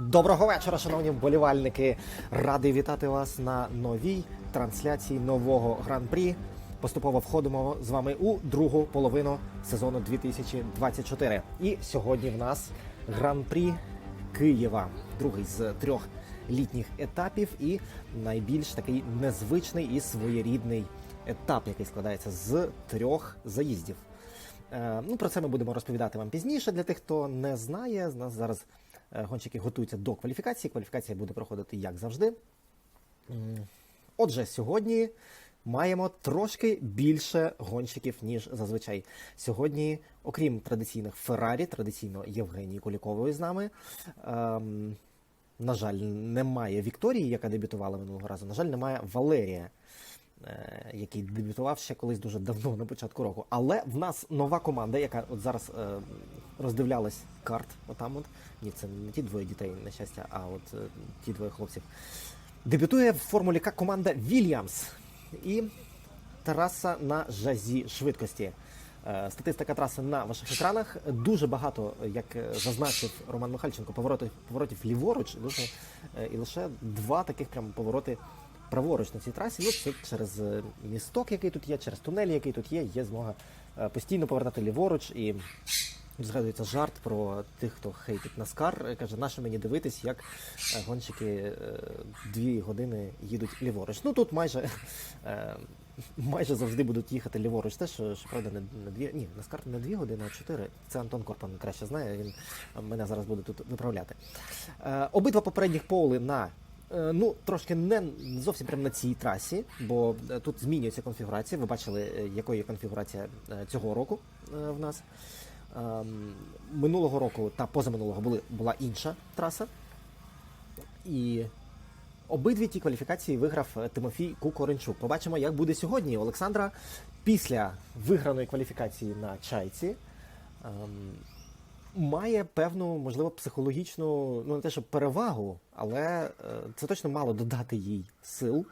Доброго вечора, шановні вболівальники. Радий вітати вас на новій трансляції нового гран-прі. Поступово входимо з вами у другу половину сезону 2024. І сьогодні в нас гран-прі Києва, другий з трьох літніх етапів, і найбільш такий незвичний і своєрідний етап, який складається з трьох заїздів. Е, Ну, про це ми будемо розповідати вам пізніше. Для тих, хто не знає, з нас зараз гонщики готуються до кваліфікації. Кваліфікація буде проходити як завжди. Отже, сьогодні маємо трошки більше гонщиків, ніж зазвичай. Сьогодні, окрім традиційних Феррарі, традиційно Євгенії Кулікової з нами. Ем, на жаль, немає Вікторії, яка дебютувала минулого разу. На жаль, немає Валерія, е, який дебютував ще колись дуже давно на початку року. Але в нас нова команда, яка от зараз е, роздивлялась карт. Отам от. Ні, це не ті двоє дітей, на щастя, а от е, ті двоє хлопців. Дебютує в Формулі К команда Вільямс і траса на жазі швидкості. Е, Статистика траси на ваших екранах. Дуже багато, як е, зазначив Роман Михальченко, поворотів, поворотів ліворуч, дуже, е, і лише два таких прямо повороти праворуч на цій трасі. Ну, це через е, місток, який тут є, через тунель, який тут є, є змога е, постійно повертати ліворуч. І згадується жарт про тих, хто хейтить Наскар. Е, Каже, нащо мені дивитись, як гонщики дві години їдуть ліворуч. Ну тут майже. Майже завжди будуть їхати ліворуч. Те, що, правда, не, не дві. Ні, Наскар не дві години, а чотири. Це Антон Корпан краще знає. Він мене зараз буде тут виправляти. Е, обидва попередніх поли на ну трошки не зовсім прямо на цій трасі, бо е, тут змінюється конфігурація. Ви бачили, е, якою є конфігурація е, цього року е, в нас. Ем, минулого року та позаминулого були, була інша траса. І обидві ті кваліфікації виграв е, Тимофій Кукоренчук. Побачимо, як буде сьогодні Олександра після виграної кваліфікації на чайці. Має певну, можливо, психологічну, ну не те, що перевагу, але е, це точно мало додати їй сил.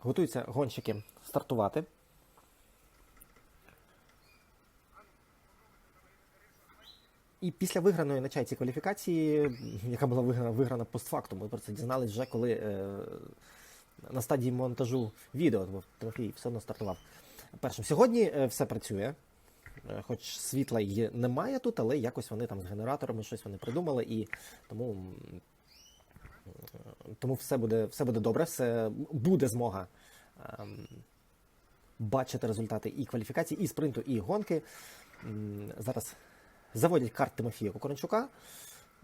Готуються гонщики стартувати. І після виграної на чайці кваліфікації, яка була виграна, виграна постфактум, ми про це дізнались вже коли е, на стадії монтажу відео, бо Тимофій все одно стартував першим. Сьогодні е, все працює, хоч світла й немає тут, але якось вони там з генераторами щось вони придумали, і тому, е, тому все, буде, все буде добре, все буде змога. ем, Бачити результати і кваліфікації, і спринту, і гонки. М, Зараз заводять карт Тимофія Кукоренчука.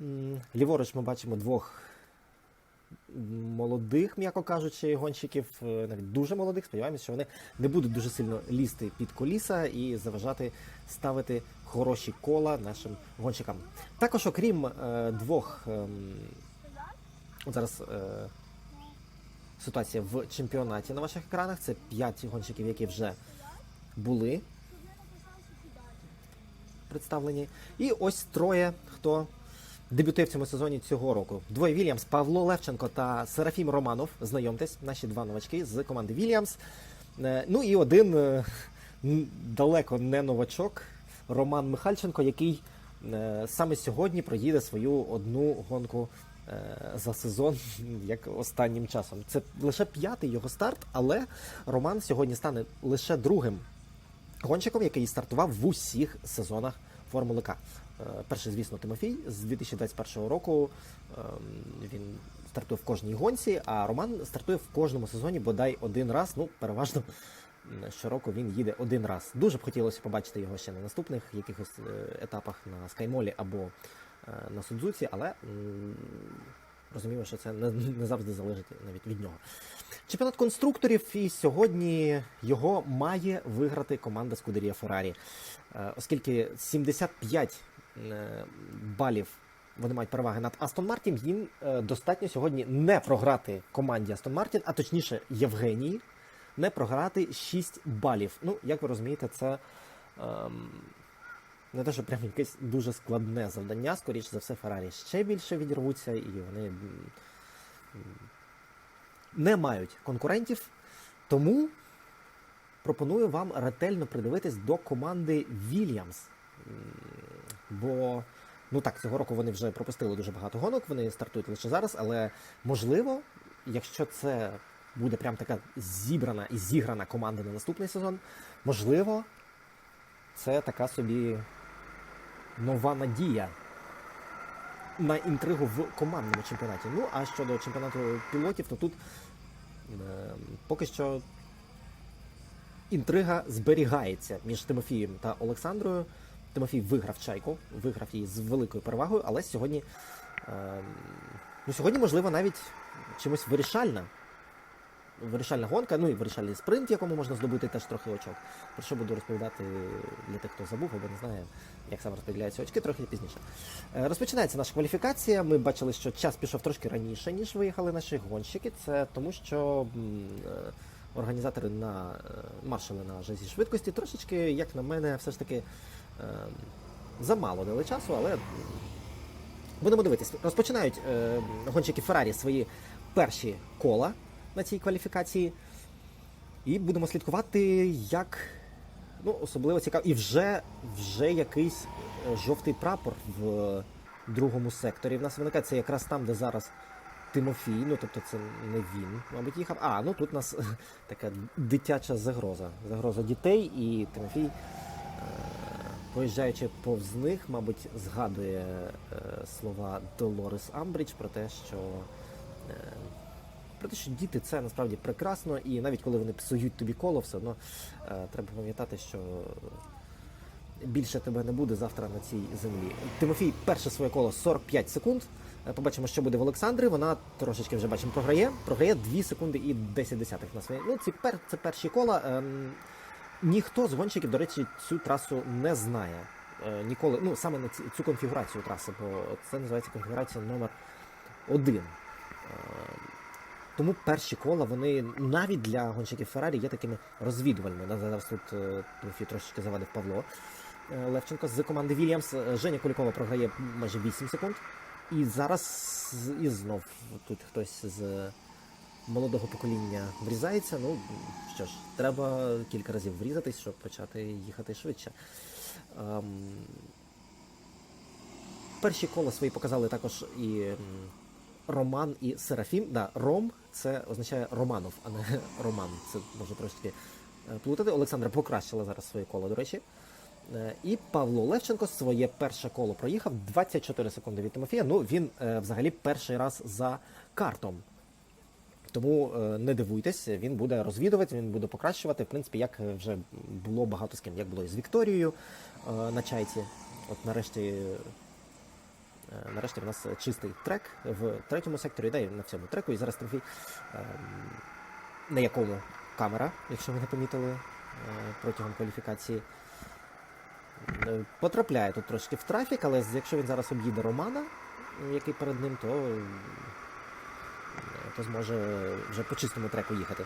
М, Ліворуч ми бачимо двох молодих, м'яко кажучи, гонщиків, е, навіть дуже молодих. Сподіваємося, що вони не будуть дуже сильно лізти під коліса і заважати ставити хороші кола нашим гонщикам. Також, окрім е, двох, от зараз е, ситуація в чемпіонаті на ваших екранах. Це п'ять гонщиків, які вже були представлені. І ось троє, хто дебютує в цьому сезоні цього року. Двоє Вільямс, Павло Левченко та Серафім Романов. Знайомтесь, наші два новачки з команди Вільямс. Е, Ну і один е, далеко не новачок Роман Михальченко, який е, саме сьогодні проїде свою одну гонку за сезон, як останнім часом. Це лише п'ятий його старт, але Роман сьогодні стане лише другим гонщиком, який стартував в усіх сезонах Формули К. Е, Перший, звісно, Тимофій з 2021 року ем, він стартує в кожній гонці, а Роман стартує в кожному сезоні бодай один раз. Ну, переважно щороку він їде один раз. Дуже б хотілося побачити його ще на наступних якихось е, етапах на Скаймолі або е, на Судзуці, але розуміємо, що це не, завжди залежить навіть від нього. Чемпіонат конструкторів, і сьогодні його має виграти команда Скудерія Феррарі, оскільки 75 е, балів вони мають переваги над Астон Мартін, їм е, достатньо сьогодні не програти команді Астон Мартін, а точніше Євгенії, не програти 6 балів. Ну, як ви розумієте, це ем, не те, що прям якесь дуже складне завдання, скоріше за все, Феррарі ще більше відірвуться, і вони не мають конкурентів. Тому пропоную вам ретельно придивитись до команди Вільямс. Бо Ну так, цього року вони вже пропустили дуже багато гонок, вони стартують лише зараз, але можливо, якщо це буде прям така зібрана і зіграна команда на наступний сезон, можливо, це така собі нова надія на інтригу в командному чемпіонаті. Ну, а щодо чемпіонату пілотів, то тут е, поки що інтрига зберігається між Тимофієм та Олександрою. Тимофій виграв чайку, виграв її з великою перевагою, але сьогодні, е, ну, сьогодні, можливо, навіть чимось вирішальна. Вирішальна гонка, ну і вирішальний спринт, якому можна здобути теж трохи очок. Про що буду розповідати для тих, хто забув або не знає, як саме розподіляються очки, трохи пізніше. Е, Розпочинається наша кваліфікація. Ми бачили, що час пішов трошки раніше, ніж виїхали наші гонщики. Це тому, що е, організатори на е, маршали на жазі швидкості трошечки, як на мене, все ж таки замало дали часу, але будемо дивитись. Розпочинають е, гонщики Феррарі свої перші кола на цій кваліфікації. І будемо слідкувати, як ну, особливо цікаво. І вже, вже якийсь е, жовтий прапор в другому секторі. В нас виникає це якраз там, де зараз Тимофій. Ну, тобто це не він, мабуть, їхав. А, ну тут у нас така дитяча загроза. Загроза дітей, і Тимофій, проїжджаючи повз них, мабуть, згадує е, слова Долорес Амбрідж про те, що. е, про те, що діти це насправді прекрасно, і навіть коли вони псують тобі коло, все одно е, треба пам'ятати, що більше тебе не буде завтра на цій землі. Тимофій перше своє коло 45 секунд. Е, Побачимо, що буде в Олександри. Вона трошечки вже бачимо програє. Програє 2 секунди і 10 десятих на своє. Ну, ці пер, це перші кола. Ем, ніхто з гонщиків, до речі, цю трасу не знає. Е, ніколи, ну саме на ці, цю конфігурацію траси, бо це називається конфігурація номер 1. Е, тому перші кола вони навіть для гонщиків Феррарі є такими розвідувальними. Зараз тут е, трошечки завадив Павло Левченко з команди Вільямс. Женя Кулікова програє майже 8 секунд. І зараз і знов тут хтось з молодого покоління врізається. Ну що ж, треба кілька разів врізатись, щоб почати їхати швидше. Ем, перші кола свої показали також і Роман і Серафім. Да, Ром це означає Романов, а не Роман. Це може трошки е, плутати. Олександра покращила зараз своє коло, до речі. Е, І Павло Левченко своє перше коло проїхав 24 секунди від Тимофія. Ну він е, взагалі перший раз за картом. Тому е, не дивуйтесь, він буде розвідувати, він буде покращувати. В принципі, як вже було багато з ким, як було і з Вікторією е, на чайці. От нарешті, е, нарешті в нас чистий трек в третьому секторі, да, на всьому треку. І зараз Тимофій, е, на якому камера, якщо ви не помітили протягом кваліфікації. Потрапляє тут трошки в трафік, але якщо він зараз об'їде Романа, який перед ним, то, е, то зможе вже по чистому треку їхати.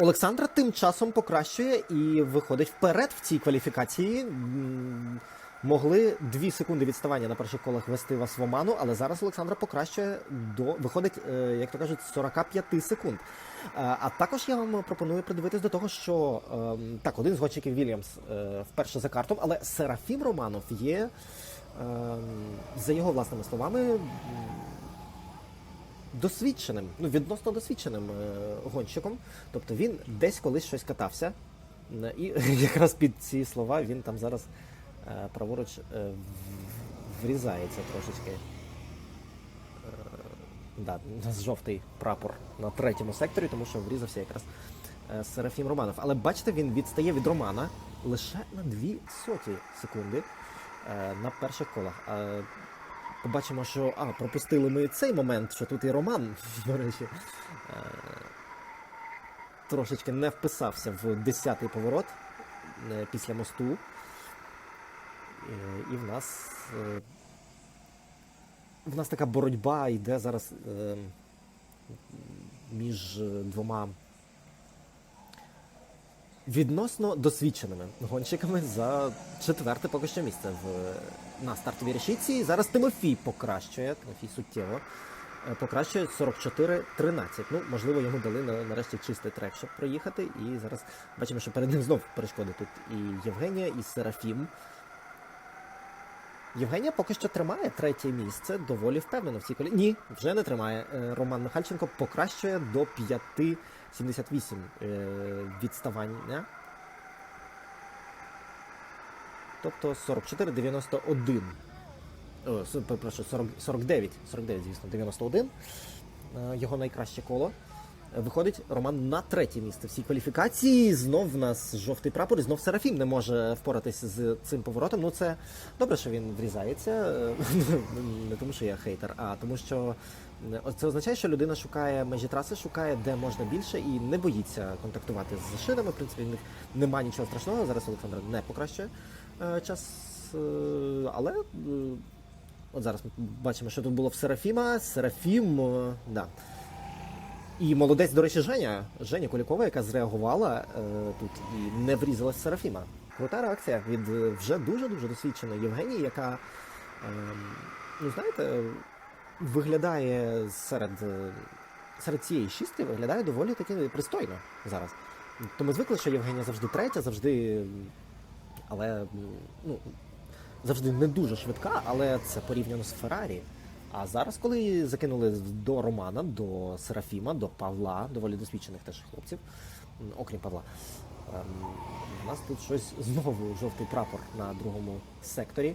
Олександра тим часом покращує і виходить вперед в цій кваліфікації. Могли 2 секунди відставання на перших колах вести вас в оману, але зараз Олександра покращує до виходить, е, як то кажуть, з 45 секунд. Е, А також я вам пропоную придивитись до того, що ем, так, один з гонщиків Вільямс е, вперше за картом, але Серафім Романов є, ем, за його власними словами, досвідченим, ну відносно досвідченим е, гонщиком. Тобто він десь колись щось катався. Е, І якраз під ці слова він там зараз е, праворуч е, врізається трошечки. Да, у нас жовтий прапор на третьому секторі, тому що врізався якраз Серафім Романов. Але бачите, він відстає від Романа лише на дві соті секунди на перших колах. Побачимо, що а, пропустили ми цей момент, що тут і Роман, до речі, е, трошечки не вписався в 10-й поворот е, після мосту. Е, і в нас. в нас така боротьба йде зараз між двома відносно досвідченими гонщиками за четверте поки що місце в на стартовій решітці. Зараз Тимофій покращує, Тимофій суттєво е, покращує 44-13. Ну, можливо, йому дали нарешті чистий трек, щоб проїхати. І зараз бачимо, що перед ним знов перешкоди тут і Євгенія, і Серафім. Євгенія поки що тримає третє місце, доволі впевнено в цій колі. Ні, вже не тримає. Е, Роман Михальченко покращує до п'яти. 78 відставання. Тобто 44-91. Прошу, 49, 49, звісно, 91. Його найкраще коло. Виходить Роман на третє місце в цій кваліфікації. Знов в нас жовтий прапор, і знов Серафім не може впоратися з цим поворотом. Ну це добре, що він врізається. Не тому, що я хейтер, а тому, що е, це означає, що людина шукає межі траси, шукає де можна більше і не боїться контактувати з шинами. В принципі, в них немає нічого страшного. Зараз Олександр не покращує е, час, е, але. От зараз ми бачимо, що тут було в Серафіма. Серафім, да. І молодець, до речі, Женя. Женя Кулікова, яка зреагувала е, тут і не врізалась Серафіма. Крута реакція від е, вже дуже-дуже досвідченої Євгенії, яка, е, ну знаєте, виглядає серед, е, серед цієї шістки, виглядає доволі таки пристойно зараз. То ми звикли, що Євгенія завжди третя, завжди. Але ну, завжди не дуже швидка, але це порівняно з Феррарі. А зараз, коли закинули до Романа, до Серафіма, до Павла, доволі досвідчених теж хлопців, окрім Павла, ем, у нас тут щось знову жовтий прапор на другому секторі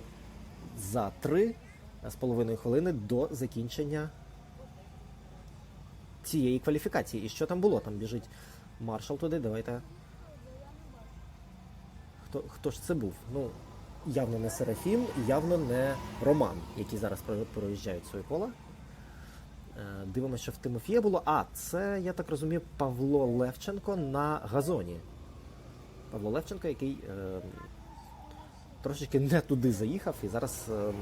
за три з половиною хвилини до закінчення цієї кваліфікації. І що там було? Там біжить маршал туди, давайте. Хто, хто ж це був? Ну, явно не Серафім, явно не Роман, які зараз проїжджають своє коло. Е, Дивимося, що в Тимофія було. А, це, я так розумію, Павло Левченко на газоні. Павло Левченко, який е, трошечки не туди заїхав, і зараз, е,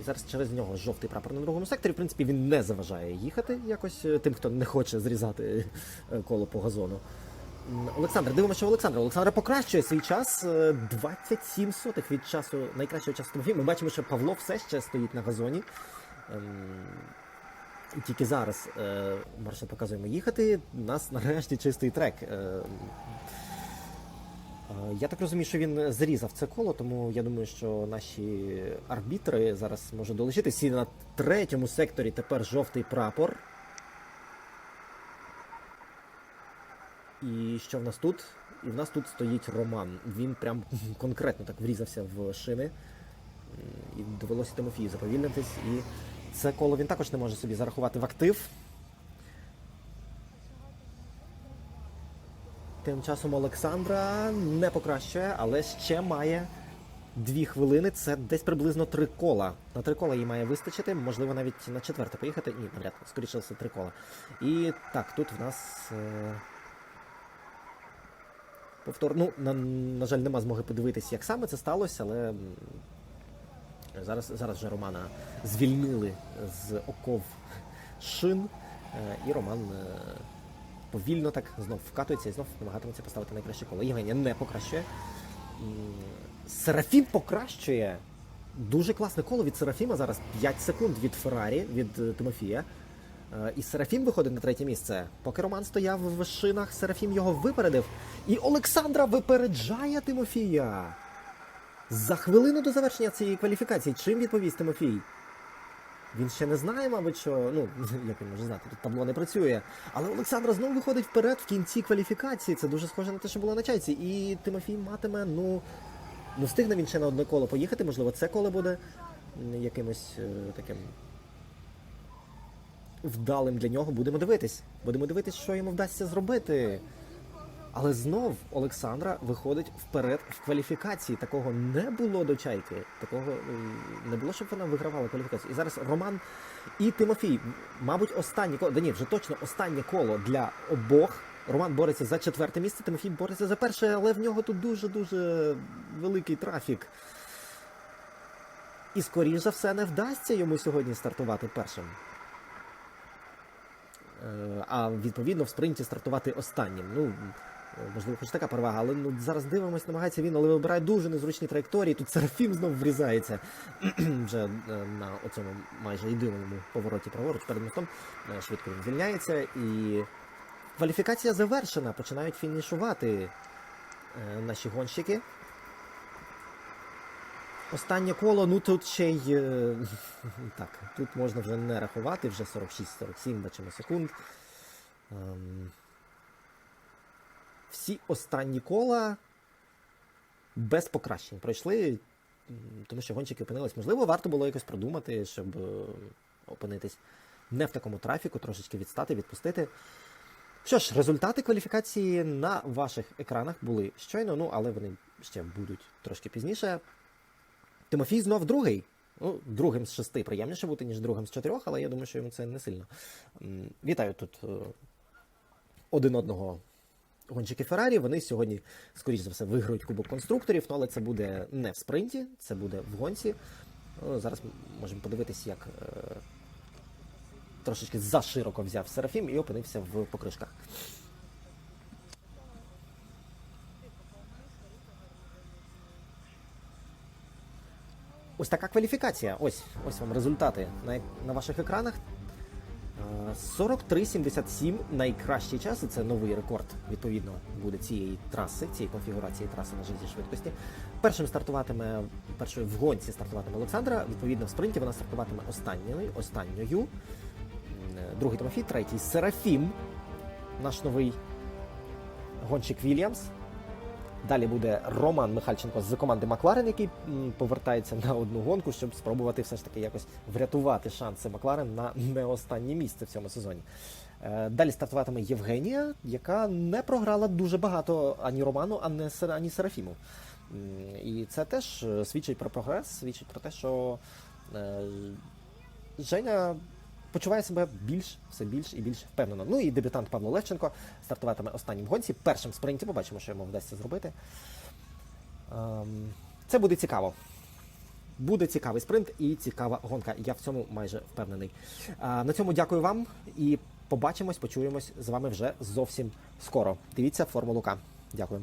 і зараз через нього жовтий прапор на другому секторі. В принципі, він не заважає їхати якось е, тим, хто не хоче зрізати е, коло по газону. Олександр, дивимося, що Олександр. Олександр покращує свій час е, 27 сотих від часу найкращого часу Тимофія. Ми бачимо, що Павло все ще стоїть на газоні. Ем, І тільки зараз е, маршал показуємо їхати. У нас нарешті чистий трек. Е, е, я так розумію, що він зрізав це коло, тому я думаю, що наші арбітри зараз можуть долучитися. На третьому секторі тепер жовтий прапор. І що в нас тут? І в нас тут стоїть Роман. Він прям конкретно так врізався в шини. І довелося Тимофію заповільнитись. І це коло він також не може собі зарахувати в актив. Тим часом Олександра не покращує, але ще має дві хвилини. Це десь приблизно три кола. На три кола їй має вистачити, можливо, навіть на четверте поїхати. Ні, навряд, скоріше все три кола. І так, тут в нас. Е... Повтор, ну, на, на жаль, нема змоги подивитися, як саме це сталося, але зараз, зараз вже Романа звільнили з оков шин, е, і Роман е, повільно так знов вкатується і знов намагатиметься поставити найкраще коло. Євгенія не покращує. Серафім покращує. Дуже класне коло від Серафіма зараз 5 секунд від Феррарі, від е, Тимофія. Е, І Серафім виходить на третє місце. Поки Роман стояв в шинах, Серафім його випередив. І Олександра випереджає Тимофія. За хвилину до завершення цієї кваліфікації. Чим відповість Тимофій? Він ще не знає, мабуть, що. Ну, як він може знати, тут табло не працює. Але Олександра знову виходить вперед в кінці кваліфікації. Це дуже схоже на те, що було на чайці. І Тимофій матиме, ну. Ну, встигне він ще на одне коло поїхати, можливо, це коло буде якимось е, таким вдалим для нього. Будемо дивитись. Будемо дивитись, що йому вдасться зробити. Але знов Олександра виходить вперед в кваліфікації. Такого не було до чайки. Такого не було, щоб вона вигравала кваліфікацію. І зараз Роман і Тимофій, мабуть, останнє коло. Да ні, вже точно останнє коло для обох. Роман бореться за четверте місце, Тимофій бореться за перше, але в нього тут дуже-дуже великий трафік. І, скоріш за все, не вдасться йому сьогодні стартувати першим. Е, А відповідно в спринті стартувати останнім. Ну, можливо, хоч така перевага, але ну, зараз дивимось, намагається він, але вибирає дуже незручні траєкторії. Тут Серафім знов врізається вже е, на оцьому майже єдиному повороті праворуч перед мостом. Е, Швидко він звільняється і кваліфікація завершена. Починають фінішувати наші гонщики. Останнє коло, ну тут ще й. е, Так, тут можна вже не рахувати, вже 46-47 бачимо секунд. Ем, Всі останні кола без покращень пройшли, тому що гонщики опинились. Можливо, варто було якось продумати, щоб е, опинитись не в такому трафіку, трошечки відстати, відпустити. Що ж, результати кваліфікації на ваших екранах були щойно, ну але вони ще будуть трошки пізніше. Тимофій знов другий. Ну, другим з шести приємніше бути, ніж другим з чотирьох, але я думаю, що йому це не сильно. Вітаю тут е, один одного гонщики Феррарі. Вони сьогодні, скоріш за все, виграють Кубок конструкторів, але це буде не в спринті, це буде в гонці. Ну, зараз можемо подивитись, як е, трошечки зашироко взяв Серафім і опинився в покришках. Ось така кваліфікація. Ось, ось вам результати на, на ваших екранах. Е, 43.77 найкращий час, і це новий рекорд, відповідно, буде цієї траси, цієї конфігурації траси на житті швидкості. Першим стартуватиме, першою в гонці стартуватиме Олександра. Відповідно, в спринті вона стартуватиме останньою. останньою. Е, Другий Тимофій, третій Серафім, наш новий гонщик Вільямс. Далі буде Роман Михальченко з команди Макларен, який повертається на одну гонку, щоб спробувати все ж таки якось врятувати шанси Макларен на не останнє місце в цьому сезоні. Е, Далі стартуватиме Євгенія, яка не програла дуже багато ані Роману, ані, Сер- ані Серафіму. І це теж е, свідчить про прогрес, свідчить про те, що е, Женя почуває себе більш, все більш і більш впевнено. Ну і дебютант Павло Левченко стартуватиме останнім гонці, першим спринті. Побачимо, що йому вдасться зробити. Ем, Це буде цікаво. Буде цікавий спринт і цікава гонка. Я в цьому майже впевнений. А, На цьому дякую вам і побачимось, почуємось з вами вже зовсім скоро. Дивіться Формулу К. Дякую.